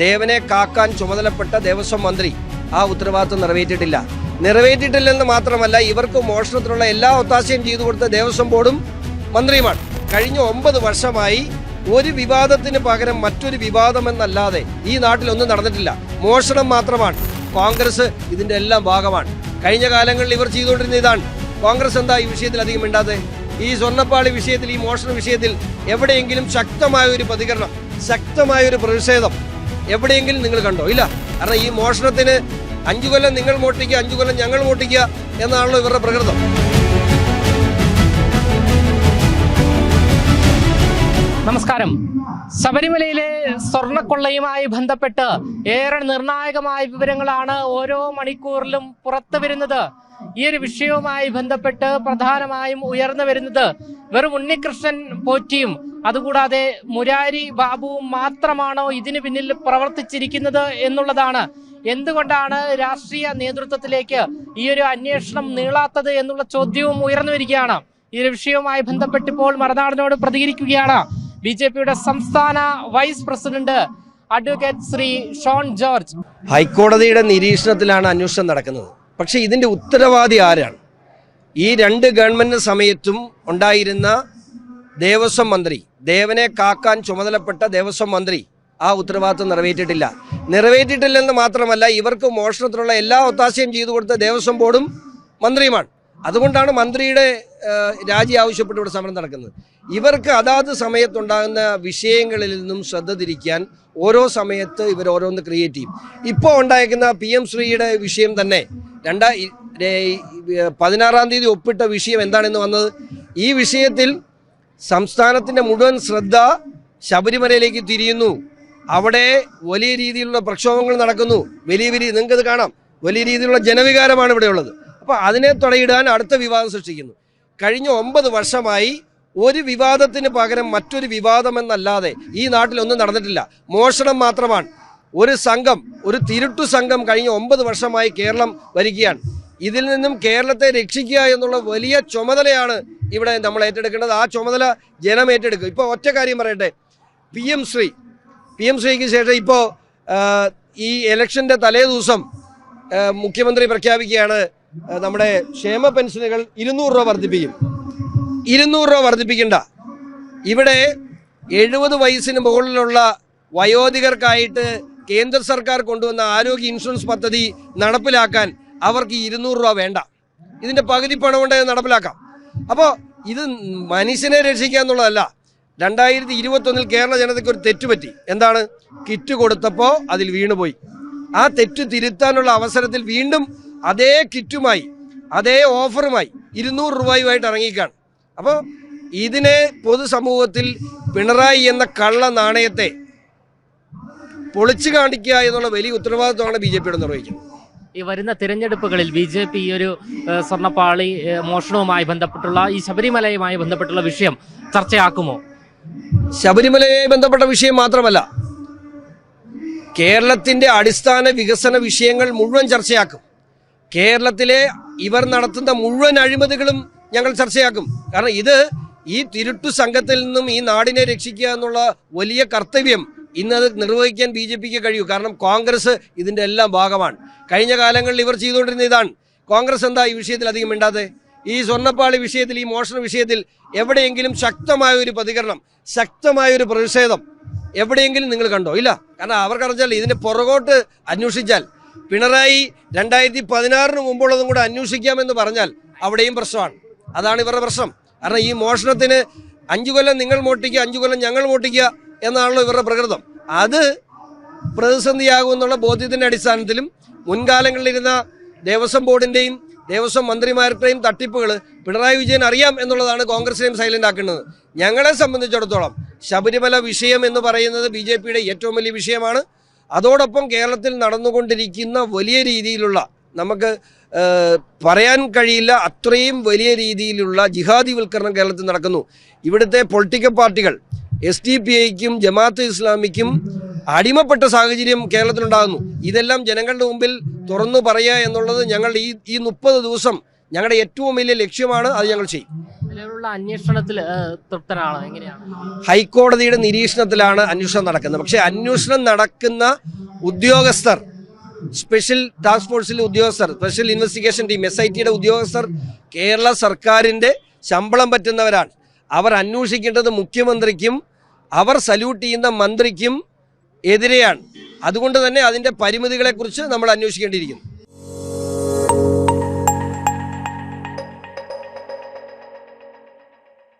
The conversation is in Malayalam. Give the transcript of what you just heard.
ദേവനെ കാക്കാൻ ചുമതലപ്പെട്ട ദേവസ്വം മന്ത്രി ആ ഉത്തരവാദിത്വം നിറവേറ്റിയിട്ടില്ല. നിറവേറ്റിയിട്ടില്ലെന്ന് മാത്രമല്ല ഇവർക്ക് മോഷണത്തിനുള്ള എല്ലാ ഒത്താശയും ചെയ്തു കൊടുത്ത ദേവസ്വം ബോർഡും മന്ത്രിയുമാണ്. കഴിഞ്ഞ ഒമ്പത് വർഷമായി ഒരു വിവാദത്തിന് പകരം മറ്റൊരു വിവാദമെന്നല്ലാതെ ഈ നാട്ടിലൊന്നും നടന്നിട്ടില്ല. മോഷണം മാത്രമാണ്. കോൺഗ്രസ് ഇതിന്റെ എല്ലാം ഭാഗമാണ്. കഴിഞ്ഞ കാലങ്ങളിൽ ഇവർ ചെയ്തുകൊണ്ടിരുന്ന ഇതാണ്. കോൺഗ്രസ് എന്താ ഈ വിഷയത്തിൽ അധികം മിണ്ടാതെ? ഈ സ്വർണപ്പാളി വിഷയത്തിൽ ഈ മോഷണ വിഷയത്തിൽ എവിടെയെങ്കിലും ശക്തമായ ഒരു പ്രതികരണം ശക്തമായ ഒരു പ്രതിഷേധം എവിടെയെങ്കിലും നിങ്ങൾ കണ്ടോ? ഇല്ല. കാരണം ഈ മോഷണത്തിന് അഞ്ചു കൊല്ലം നിങ്ങൾ മോട്ടിക്കുക അഞ്ചു കൊല്ലം ഞങ്ങൾ മോട്ടിക്കുക എന്നാണല്ലോ ഇവരുടെ പ്രകൃതം. നമസ്കാരം. ശബരിമലയിലെ സ്വർണക്കൊള്ളയുമായി ബന്ധപ്പെട്ട് ഏറെ നിർണായകമായ വിവരങ്ങളാണ് ഓരോ മണിക്കൂറിലും പുറത്തു വരുന്നത്. ഈ ഒരു വിഷയവുമായി ബന്ധപ്പെട്ട് പ്രധാനമായും ഉയർന്നു വരുന്നത് വെറും ഉണ്ണികൃഷ്ണൻ പോറ്റിയും അതുകൂടാതെ മുരാരി ബാബുവും മാത്രമാണോ ഇതിന് പിന്നിൽ പ്രവർത്തിച്ചിരിക്കുന്നത് എന്നുള്ളതാണ്. എന്തുകൊണ്ടാണ് രാഷ്ട്രീയ നേതൃത്വത്തിലേക്ക് ഈ ഒരു അന്വേഷണം നീളാത്തത് എന്നുള്ള ചോദ്യവും ഉയർന്നു വരികയാണ്. ഈ ഒരു വിഷയവുമായി ബന്ധപ്പെട്ട് ഇപ്പോൾ മറുനാടിനോട് പ്രതികരിക്കുകയാണ് ബി ജെ പിയുടെ സംസ്ഥാന vice president advocate Shri Shone George. ഹൈക്കോടതിയുടെ നിരീക്ഷണത്തിലാണ് അന്വേഷണം നടക്കുന്നത്. പക്ഷേ ഇതിന്റെ ഉത്തരവാദി ആരാണ്? ഈ രണ്ട് ഗവൺമെന്റ് സമയത്തും ഉണ്ടായിരുന്ന ദേവസ്വം മന്ത്രി ദേവനെ കാക്കാൻ ചുമതലപ്പെട്ട ദേവസ്വം മന്ത്രി ആ ഉത്തരവാദിത്വം നിറവേറ്റിയിട്ടില്ല. നിറവേറ്റിയിട്ടില്ലെന്ന് മാത്രമല്ല ഇവർക്ക് മോഷണത്തിനുള്ള എല്ലാ ഒത്താശയും ചെയ്തു കൊടുത്ത ദേവസ്വം ബോർഡും മന്ത്രിയുമാണ്. അതുകൊണ്ടാണ് മന്ത്രിയുടെ രാജി ആവശ്യപ്പെട്ട് ഇവിടെ സമരം നടക്കുന്നത്. ഇവർക്ക് അതാത് സമയത്തുണ്ടാകുന്ന വിഷയങ്ങളിൽ നിന്നും ശ്രദ്ധ തിരിക്കാൻ ഓരോ സമയത്ത് ഇവർ ഓരോന്ന് ക്രിയേറ്റ് ചെയ്യും. ഇപ്പോൾ ഉണ്ടായിരിക്കുന്ന പി എം ശ്രീയുടെ വിഷയം തന്നെ രണ്ടാ പതിനാറാം തീയതി ഒപ്പിട്ട വിഷയം എന്താണെന്ന് വന്നത്? ഈ വിഷയത്തിൽ സംസ്ഥാനത്തിന്റെ മുഴുവൻ ശ്രദ്ധ ശബരിമലയിലേക്ക് തിരിയുന്നു. അവിടെ വലിയ രീതിയിലുള്ള പ്രക്ഷോഭങ്ങൾ നടക്കുന്നു. വലിയ വലിയ നിങ്ങൾക്കത് കാണാം. വലിയ രീതിയിലുള്ള ജനവികാരമാണ് ഇവിടെയുള്ളത് അപ്പോൾ അതിനെ തടയിടാൻ അടുത്ത വിവാദം സൃഷ്ടിക്കുന്നു. കഴിഞ്ഞ ഒമ്പത് വർഷമായി ഒരു വിവാദത്തിന് പകരം മറ്റൊരു വിവാദമെന്നല്ലാതെ ഈ നാട്ടിലൊന്നും നടന്നിട്ടില്ല. മോഷണം മാത്രമാണ്. ഒരു സംഘം ഒരു തിരുട്ടു സംഘം കഴിഞ്ഞ ഒമ്പത് വർഷമായി കേരളം വരികയാണ് ഇതിൽ നിന്നും കേരളത്തെ രക്ഷിക്കുക എന്നുള്ള വലിയ ചുമതലയാണ് ഇവിടെ നമ്മൾ ഏറ്റെടുക്കേണ്ടത് ആ ചുമതല ജനം ഏറ്റെടുക്കും. ഇപ്പോൾ ഒറ്റ കാര്യം പറയട്ടെ. P M Shri P M ശ്രീക്ക് ശേഷം ഇപ്പോൾ ഈ ഇലക്ഷന്റെ തലേ ദിവസം മുഖ്യമന്ത്രി പ്രഖ്യാപിക്കുകയാണ് നമ്മുടെ ക്ഷേമ പെൻഷനുകൾ ഇരുന്നൂറ് രൂപ വർദ്ധിപ്പിക്കും. ഇരുന്നൂറ് രൂപ വർദ്ധിപ്പിക്കണ്ട. ഇവിടെ എഴുപത് വയസ്സിന് മുകളിലുള്ള വയോധികർക്കായിട്ട് കേന്ദ്ര സർക്കാർ കൊണ്ടുവന്ന ആരോഗ്യ ഇൻഷുറൻസ് പദ്ധതി നടപ്പിലാക്കാൻ അവർക്ക് ഇരുന്നൂറ് രൂപ വേണ്ട. ഇതിന്റെ പകുതി പണം കൊണ്ട് നടപ്പിലാക്കാം. അപ്പോൾ ഇത് മനുഷ്യനെ രക്ഷിക്കുക എന്നുള്ളതല്ല. രണ്ടായിരത്തി ഇരുപത്തൊന്നിൽ കേരള ജനതയ്ക്ക് ഒരു തെറ്റുപറ്റി എന്താണ്? കിറ്റ് കൊടുത്തപ്പോൾ അതിൽ വീണുപോയി. ആ തെറ്റ് തിരുത്താനുള്ള അവസരത്തിൽ വീണ്ടും അതേ കിറ്റുമായി അതേ ഓഫറുമായി ഇരുന്നൂറ് രൂപയുമായിട്ട് ഇറങ്ങിക്കാണ് അപ്പോൾ ഇതിനെ പൊതുസമൂഹത്തിൽ പിണറായി എന്ന കള്ള നാണയത്തെ പൊളിച്ചു കാണിക്കുക എന്നുള്ള വലിയ ഉത്തരവാദിത്വമാണ് ബി ജെ പിയുടെ നിർവഹിക്കുന്നത്. ഈ വരുന്ന തിരഞ്ഞെടുപ്പുകളിൽ ബി ജെ പി ഈ ഒരു സ്വർണപ്പാളി മോഷണവുമായി ബന്ധപ്പെട്ടുള്ള ഈ ശബരിമലയുമായി ബന്ധപ്പെട്ടുള്ള വിഷയം ചർച്ചയാക്കുമോ? ശബരിമലയുമായി ബന്ധപ്പെട്ട വിഷയം മാത്രമല്ല കേരളത്തിന്റെ അടിസ്ഥാന വികസന വിഷയങ്ങൾ മുഴുവൻ ചർച്ചയാക്കും. കേരളത്തിലെ ഇവർ നടത്തുന്ന മുഴുവൻ അഴിമതികളും ഞങ്ങൾ ചർച്ചയാക്കും. കാരണം ഇത് ഈ തിരുട്ടു സംഘത്തിൽ നിന്നും ഈ നാടിനെ രക്ഷിക്കുക എന്നുള്ള വലിയ കർത്തവ്യം ഇന്നത് നിർവഹിക്കാൻ ബി ജെ പിക്ക് കഴിയൂ. കാരണം കോൺഗ്രസ് ഇതിന്റെ എല്ലാം ഭാഗമാണ്. കഴിഞ്ഞ കാലങ്ങളിൽ ഇവർ ചെയ്തുകൊണ്ടിരുന്ന ഇതാണ്. കോൺഗ്രസ് എന്താ ഈ വിഷയത്തിൽ അധികം മിണ്ടാതെ? ഈ സ്വർണപ്പാളി വിഷയത്തിൽ ഈ മോഷണ വിഷയത്തിൽ എവിടെയെങ്കിലും ശക്തമായ ഒരു പ്രതികരണം ശക്തമായ ഒരു പ്രതിഷേധം എവിടെയെങ്കിലും നിങ്ങൾ കണ്ടോ? ഇല്ല. കാരണം അവർക്കറിഞ്ഞാൽ ഇതിന്റെ പുറകോട്ട് അന്വേഷിച്ചാൽ പിണറായി രണ്ടായിരത്തി പതിനാറിന് മുമ്പുള്ളതും കൂടെ അന്വേഷിക്കാമെന്ന് പറഞ്ഞാൽ അവിടെയും പ്രശ്നമാണ്. അതാണ് ഇവരുടെ പ്രശ്നം. കാരണം ഈ മോഷണത്തിന് അഞ്ചു കൊല്ലം നിങ്ങൾ മോട്ടിക്കുക അഞ്ചു കൊല്ലം ഞങ്ങൾ മോട്ടിക്കുക എന്നാണല്ലോ ഇവരുടെ പ്രകൃതം. അത് പ്രതിസന്ധിയാകുമെന്നുള്ള ബോധ്യത്തിന്റെ അടിസ്ഥാനത്തിലും മുൻകാലങ്ങളിലിരുന്ന ദേവസ്വം ബോർഡിന്റെയും ദേവസ്വം മന്ത്രിമാരുടെയും തട്ടിപ്പുകൾ പിണറായി വിജയൻ അറിയാം എന്നുള്ളതാണ് കോൺഗ്രസിനെയും സൈലന്റ് ആക്കുന്നത്. ഞങ്ങളെ സംബന്ധിച്ചിടത്തോളം ശബരിമല വിഷയം എന്ന് പറയുന്നത് ബി ഏറ്റവും വലിയ വിഷയമാണ്. അതോടൊപ്പം കേരളത്തിൽ നടന്നുകൊണ്ടിരിക്കുന്ന വലിയ രീതിയിലുള്ള നമുക്ക് പറയാൻ കഴിയില്ല അത്രയും വലിയ രീതിയിലുള്ള ജിഹാദിവൽക്കരണം കേരളത്തിൽ നടക്കുന്നു. ഇവിടുത്തെ പൊളിറ്റിക്കൽ പാർട്ടികൾ എസ് ഡി പി ഐക്കും ജമാഅത്ത് ഇസ്ലാമിക്കും അടിമപ്പെട്ട സാഹചര്യം കേരളത്തിലുണ്ടാകുന്നു. ഇതെല്ലാം ജനങ്ങളുടെ മുമ്പിൽ തുറന്നു പറയുക എന്നുള്ളത് ഞങ്ങൾ ഈ ഈ മുപ്പത് ദിവസം ഞങ്ങളുടെ ഏറ്റവും വലിയ ലക്ഷ്യമാണ്. അത് ഞങ്ങൾ ചെയ്യും. അന്വേഷണത്തിൽ തൃപ്തനാണ് എങ്ങനെയാണ്? ഹൈക്കോടതിയുടെ നിരീക്ഷണത്തിലാണ് അന്വേഷണം നടക്കുന്നത്. പക്ഷേ അന്വേഷണം നടക്കുന്ന ഉദ്യോഗസ്ഥർ സ്പെഷ്യൽ ടാസ്ക് ഫോഴ്സിലെ ഉദ്യോഗസ്ഥർ special investigation team S I ടിയുടെ ഉദ്യോഗസ്ഥർ കേരള സർക്കാരിന്റെ ശമ്പളം പറ്റുന്നവരാണ്. അവർ അന്വേഷിക്കേണ്ടത് മുഖ്യമന്ത്രിക്കും അവർ സല്യൂട്ട് ചെയ്യുന്ന മന്ത്രിക്കും എതിരെയാണ്. അതുകൊണ്ട് തന്നെ അതിന്റെ പരിമിതികളെക്കുറിച്ച് നമ്മൾ അന്വേഷിക്കേണ്ടിയിരിക്കുന്നു.